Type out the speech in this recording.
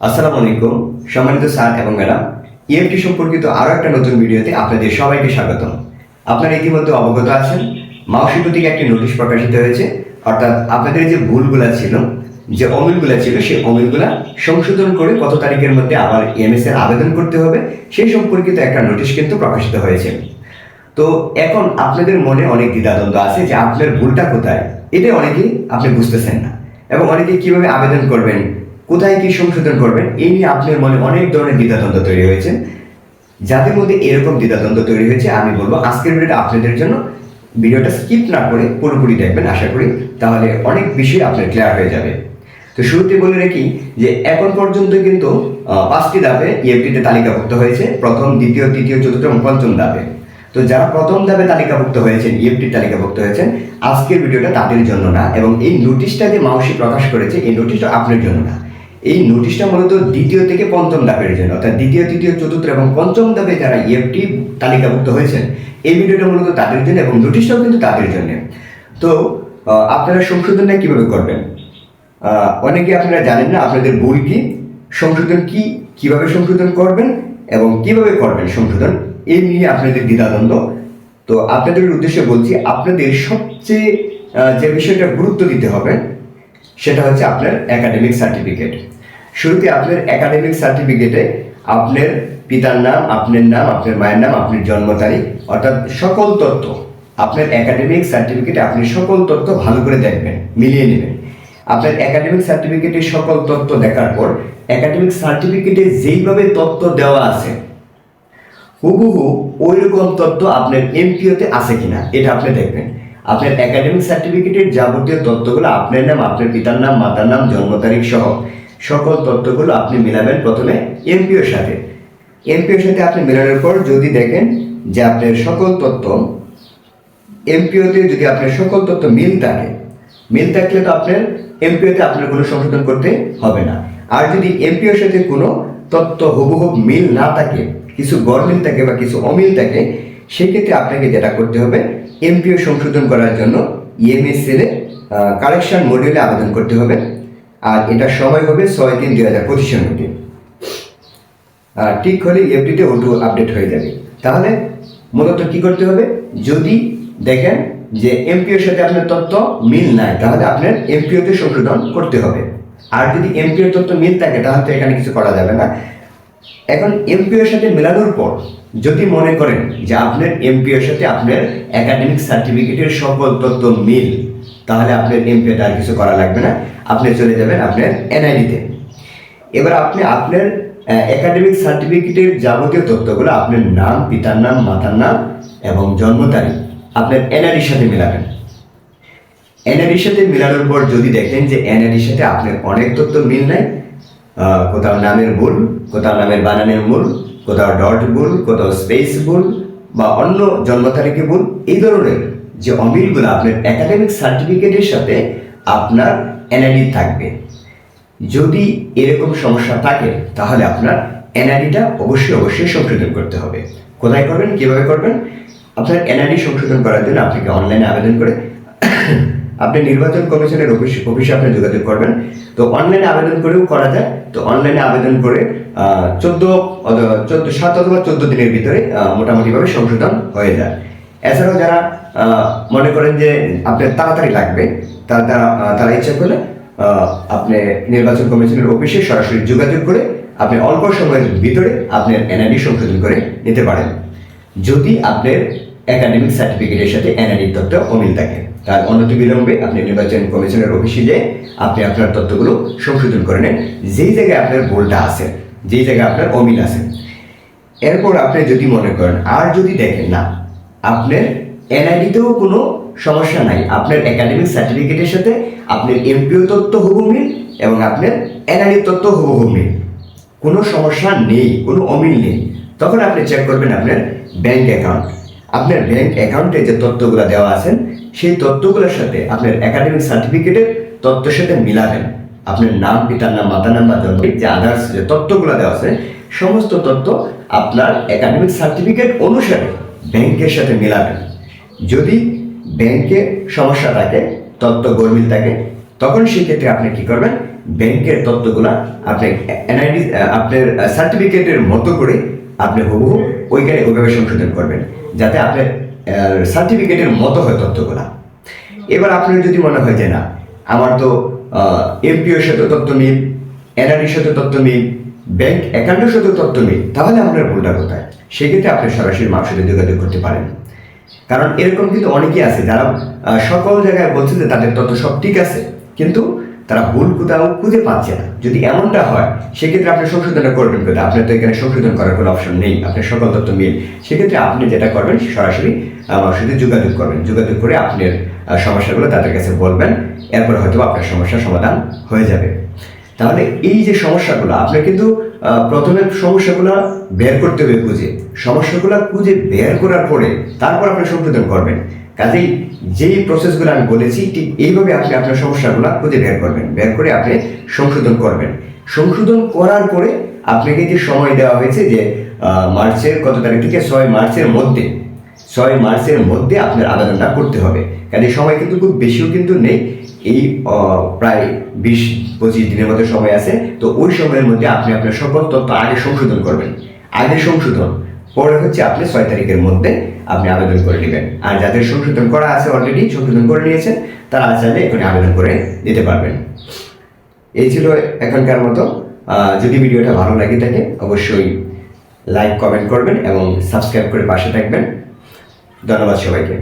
আসসালামু আলাইকুম, সম্মানিত স্যার এবং ম্যাডাম। ইএফটি সম্পর্কিত আরও একটা নতুন ভিডিওতে আপনাদের সবাইকে স্বাগতম। আপনারা ইতিমধ্যে অবগত আছেন মাউসিত থেকে একটি নোটিশ প্রকাশিত হয়েছে। অর্থাৎ আপনাদের যে ভুলগুলা ছিল, যে অমিলগুলা ছিল, সেই অমিলগুলা সংশোধন করে কত তারিখের মধ্যে আবার এমএস এর আবেদন করতে হবে, সেই সম্পর্কিত একটা নোটিশ কিন্তু প্রকাশিত হয়েছে। তো এখন আপনাদের মনে অনেক দ্বিধাদ্বন্দ্ব আছে যে আপনার ভুলটা কোথায়? এটা অনেকেই আপনি বুঝতেছেন না। এবং অনেকে কীভাবে আবেদন করবেন কোথায় কি সংশোধন করবেন, এই নিয়ে আপনার মনে অনেক ধরনের দ্বিধাদ্বন্দ্ব তৈরি হয়েছে। যাদের মধ্যে এরকম দ্বিধাদ্বন্দ্ব তৈরি হয়েছে, আমি বলব আজকের ভিডিওটা আপনাদের জন্য। ভিডিওটা স্কিপ না করে পুরোপুরি দেখবেন, আশা করি তাহলে অনেক বিষয় আপনার ক্লিয়ার হয়ে যাবে। তো শুরুতে বলে রাখি যে, এখন পর্যন্ত কিন্তু পাঁচটি ধাপে ইএফটিতে তালিকাভুক্ত হয়েছে। প্রথম, দ্বিতীয়, তৃতীয়, চতুর্থ এবং পঞ্চম ধাপে। তো যারা প্রথম ধাপে তালিকাভুক্ত হয়েছেন ইএফটি তালিকাভুক্ত হয়েছেন, আজকের ভিডিওটা তাদের জন্য না। এবং এই নোটিশটা যে মাউসি প্রকাশ করেছে, এই নোটিশটা আপনার জন্য না। এই নোটিশটা মূলত দ্বিতীয় থেকে পঞ্চম ধাপের জন্য, অর্থাৎ দ্বিতীয়, তৃতীয়, চতুর্থ এবং পঞ্চম ধাপে যারা ইএফটি তালিকাভুক্ত হয়েছেন, এই ভিডিওটা মূলত তাদের জন্য এবং নোটিশটাও কিন্তু তাদের জন্য। তো আপনারা সংশোধনটা কীভাবে করবেন? অনেকে আপনারা জানেন না আপনাদের ভুল কি? সংশোধন কি? কীভাবে সংশোধন করবেন? এবং কীভাবে করবেন সংশোধন? এই নিয়ে আপনাদের দ্বিধাদ্বন্দ্ব। তো আপনাদের উদ্দেশ্যে বলছি, আপনাদের সবচেয়ে যে বিষয়টা গুরুত্ব দিতে হবে, সেটা হচ্ছে আপনার একাডেমিক সার্টিফিকেট শুরুতে আপনার একাডেমিক সার্টিফিকেটে আপনার পিতার নাম, আপনার নাম, আপনার মায়ের নাম, আপনার জন্ম তারিখ, অর্থাৎ সকল তথ্য আপনার একাডেমিক সার্টিফিকেটে আপনি সকল তথ্য ভালো করে দেখবেন, মিলিয়ে নেবেন। আপনার একাডেমিক সার্টিফিকেটের সকল তথ্য দেখার পর একাডেমিক সার্টিফিকেটে যেইভাবে তথ্য দেওয়া আছে, হুবহু ওই রকম তথ্য আপনার এমপিওতে আছে কিনা, এটা আপনি দেখবেন। আপনার একাডেমিক সার্টিফিকেটের যাবতীয় তথ্যগুলো আপনার নাম, আপনার পিতার নাম, মাতার নাম, জন্ম তারিখ সহ সকল তথ্যগুলো আপনি মিলাবেন প্রথমে এমপিওর সাথে। এমপিওর সাথে আপনি মেলানোর পর যদি দেখেন যে আপনার সকল তথ্য, এমপিওতে যদি আপনার সকল তথ্য মিল থাকে, মিল থাকলে তো আপনার এমপিওতে আপনার কোনো সংশোধন করতে হবে না। আর যদি এমপিওর সাথে কোনো তথ্য হুবহুব মিল না থাকে, কিছু গরমিল থাকে বা কিছু অমিল থাকে, সেক্ষেত্রে আপনাকে যেটা করতে হবে, এমপিও সংশোধন করার জন্য ইএমএস কারেকশন মডিউলে আবেদন করতে হবে। আর এটা সময় হবে ছয় তিন দুই হাজার পঁচিশের মধ্যে। আর ঠিক হলে এফডিতে ওটু আপডেট হয়ে যাবে। তাহলে মূলত কি করতে হবে? যদি দেখেন যে এমপিওর সাথে আপনার তথ্য মিল নাই, তাহলে আপনার এমপিওতে সংশোধন করতে হবে। আর যদি এমপিওর তথ্য মিল থাকে, তাহলে তো এখানে কিছু করা যাবে না। এখন এমপিওর সাথে মেলানোর পর যদি মনে করেন যে আপনার এমপিওর সাথে আপনার একাডেমিক সার্টিফিকেটের সকল তথ্য মিল, তাহলে আপনার এমপিওতে আর কিছু করা লাগবে না। আপনি চলে যাবেন আপনার এনআইডিতে এবার আপনি আপনার একাডেমিক সার্টিফিকেটের যাবতীয় তথ্যগুলো আপনার নাম, পিতার নাম, মাতার নাম এবং জন্ম তারিখ আপনার এনআইডির সাথে মেলাবেন। এনআইডির সাথে মেলানোর পর যদি দেখেন যে এনআইডির সাথে আপনার অনেক তথ্য মিল নাই কোথাও নামের ভুল, কোথাও নামের বানানের ভুল, কোথাও ডট ভুল, কোথাও স্পেস ভুল বা অন্য জন্ম তারিখে ভুল, এই ধরনের যে অমিলগুলো আপনার একাডেমিক সার্টিফিকেটের সাথে আপনার এনআইডি থাকবে। যদি এরকম সমস্যা থাকে, তাহলে আপনার এনআইডিটা অবশ্যই অবশ্যই সংশোধন করতে হবে। কোথায় করবেন, কীভাবে করবেন? আপনার এনআইডি সংশোধন করার জন্য আপনাকে অনলাইনে আবেদন করে আপনি নির্বাচন কমিশনের অফিস অফিসে আপনি যোগাযোগ করবেন। তো অনলাইনে আবেদন করেও করা যায়। তো অনলাইনে আবেদন করে চোদ্দ চোদ্দ, সাত অথবা চোদ্দ দিনের ভিতরে মোটামুটিভাবে সংশোধন হয়ে যায়। এছাড়াও যারা মনে করেন যে আপনার তাড়াতাড়ি লাগবে, তারা, তারা- ইচ্ছা করলে আপনি নির্বাচন কমিশনের অফিসে সরাসরি যোগাযোগ করে, আপনি অল্প সময়ের ভিতরে আপনার এনআইডি সংশোধন করে নিতে পারেন। যদি আপনার একাডেমিক সার্টিফিকেটের সাথে এনআইডির তথ্য অমিল থাকে। তার অনতি বিলম্বে আপনি নির্বাচন কমিশনের অফিসে যেয়ে আপনি আপনার তথ্যগুলো সংশোধন করে নেন। যেই জায়গায় আপনার ভুলটা আছে, যেই জায়গায় আপনার অমিল আছে, এরপর আপনি যদি মনে করেন, আর যদি দেখেন না, আপনার এনআইডিতেও কোনো সমস্যা নাই। আপনার একাডেমিক সার্টিফিকেটের সাথে আপনার এমপিও তথ্য হুবহু মিল এবং আপনার এনআইডি তথ্য হুবহু মিল। কোনো সমস্যা নেই, কোনো অমিল নেই। তখন আপনি চেক করবেন আপনার ব্যাংক অ্যাকাউন্ট আপনার ব্যাংক অ্যাকাউন্টে যে তথ্যগুলো দেওয়া আছেন, সেই তথ্যগুলোর সাথে আপনার একাডেমিক সার্টিফিকেটের তথ্যের সাথে মিলাবেন। আপনার নাম, পিতার নাম, মাতার নাম বা জন্ম, যে আদার্স যে তথ্যগুলো দেওয়া আছে, সমস্ত তথ্য আপনার একাডেমিক সার্টিফিকেট অনুসারে ব্যাংকের সাথে মিলাবেন। যদি ব্যাংকে সমস্যা থাকে, তথ্য গরমিল থাকে, তখন সেক্ষেত্রে আপনি কি করবেন? ব্যাংকের তথ্যগুলা আপনি এনআইডি আপনার সার্টিফিকেটের মতো করে আপনি হুবহু ওইখানে ওইভাবে সংশোধন করবেন। যাতে আপনার সার্টিফিকেটের মতো হয় তথ্যগুলা। এবার আপনার যদি মনে হয় যে না, আমার তো এমপিওর সাথে তথ্য মিল এনআরডির সাথে তথ্য মিল ব্যাংক অ্যাকাউন্টের সাথে তথ্য মিল, তাহলে আপনার ভুলটা কোথায়? সেক্ষেত্রে আপনি সরাসরি মার সাথে যোগাযোগ করতে পারেন। কারণ এরকম কিন্তু অনেকেই আছে যারা সকল জায়গায় বলছে যে তাদের তথ্য সব ঠিক আছে, কিন্তু তারা ভুল কোথাও খুঁজে পাচ্ছে না। যদি এমনটা হয়, সেক্ষেত্রে আপনি সংশোধনটা করবেন কোথায় আপনার তো এখানে সংশোধন করার কোনো অপশন নেই। আপনার সকল তথ্য মিল। সেক্ষেত্রে আপনি যেটা করবেন, সরাসরি আমার সাথে যোগাযোগ করবেন। যোগাযোগ করে আপনার সমস্যাগুলো তাদের কাছে বলবেন। এরপর হয়তো আপনার সমস্যার সমাধান হয়ে যাবে। তাহলে এই যে সমস্যাগুলো, আপনার কিন্তু প্রথমে সমস্যাগুলো বের করতে হবে খুঁজে। সমস্যাগুলো খুঁজে বের করার পরে তারপর আপনি সংশোধন করবেন। কাজেই যেই প্রসেসগুলো আমি বলেছি, ঠিক এইভাবে আপনি আপনার সমস্যাগুলো খুঁজে বের করবেন। বের করে আপনি সংশোধন করবেন। সংশোধন করার পরে আপনাকে যে সময় দেওয়া হয়েছে যে মার্চের কত তারিখ থেকে ছয় মার্চের মধ্যে, ছয় মার্চের মধ্যে আপনার আবেদনটা করতে হবে। কাজে সময় কিন্তু খুব বেশিও কিন্তু নেই। এই প্রায় বিশ, পঁচিশ দিনের মতো সময় আছে। তো ওই সময়ের মধ্যে আপনি আপনার সকল তথ্য আগে সংশোধন করবেন। আগে সংশোধন। পরে হচ্ছে আপনি ছয় তারিখের মধ্যে আপনি আবেদন করে নেবেন। আর যাদের সংশোধন করা আছে অলরেডি সংশোধন করে নিয়েছেন, তারা চাইলে এখানে আবেদন করে দিতে পারবেন। এই ছিল এখনকার মতো। যদি ভিডিওটা ভালো লাগে থাকে, অবশ্যই লাইক কমেন্ট করবেন এবং সাবস্ক্রাইব করে পাশে থাকবেন। ধন্যবাদ সবাইকে।